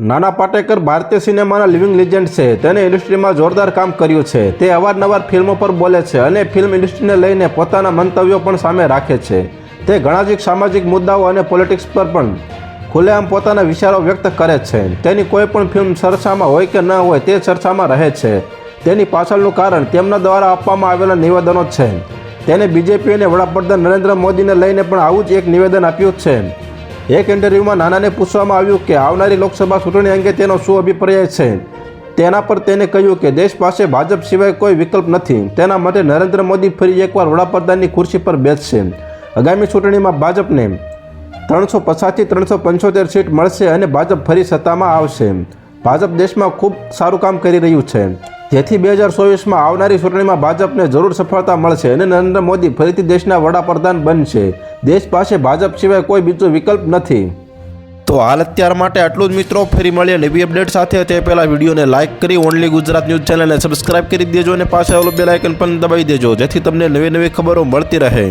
નાના પાટેકર ભારતીય સિનેમાના living legend છે. તેને ઇન્ડસ્ટ્રીમાં જોરદાર કામ કર્યું છે. તે અવારનવાર ફિલ્મો પર બોલે છે અને ફિલ્મ ઇન્ડસ્ટ્રીને લઈને પોતાના મંતવ્યો પણ સામે રાખે છે. તે ઘણા જ સામાજિક મુદ્દાઓ અને પોલિટિક્સ પર પણ ખુલ્લેઆમ પોતાના વિચારો વ્યક્ત કરે છે. તેની કોઈ પણ ફિલ્મ ચર્ચામાં હોય કે ન હોય તે ચર્ચામાં રહે છે. તેની પાછળનું કારણ તેમના દ્વારા આપવામાં આવેલા નિવેદનો છે. તેને બીજેપી અને વડાપ્રધાન નરેન્દ્ર મોદીને લઈને પણ આવું જ એક નિવેદન આપ્યું છે. એક ઇન્ટરવ્યૂમાં નાનાને પૂછવામાં આવ્યું કે આવનારી લોકસભા ચૂંટણી અંગે તેનો શું અભિપ્રાય છે? તેના પર તેને કહ્યું કે દેશ પાસે ભાજપ સિવાય કોઈ વિકલ્પ નથી. તેના માટે નરેન્દ્ર મોદી ફરી એકવાર વડાપ્રધાનની ખુરશી પર બેસશે. આગામી ચૂંટણીમાં ભાજપને ત્રણસો પચાસથી ત્રણસો પંચોતેર સીટ મળશે અને ભાજપ ફરી સત્તામાં આવશે. ભાજપ દેશમાં ખૂબ સારું કામ કરી રહ્યું છે. જેથી બે હજાર ચોવીસમાં આવનારી ચૂંટણીમાં ભાજપને જરૂર સફળતા મળશે અને નરેન્દ્ર મોદી ફરીથી દેશના વડાપ્રધાન બનશે. દેશ પાસે ભાજપ સિવાય કોઈ બીજો વિકલ્પ નથી. તો હાલ અત્યાર માટે આટલું જ મિત્રો. ફરી મળીએ નવી અપડેટ સાથે. તે પહેલાં વિડીયોને લાઇક કરી ઓનલી ગુજરાત ન્યૂઝ ચેનલને સબસ્ક્રાઇબ કરી દેજો અને પાછળ ઓલું બેલ આઇકન પણ દબાવી દેજો, જેથી તમને નવી નવી ખબરો મળતી રહે.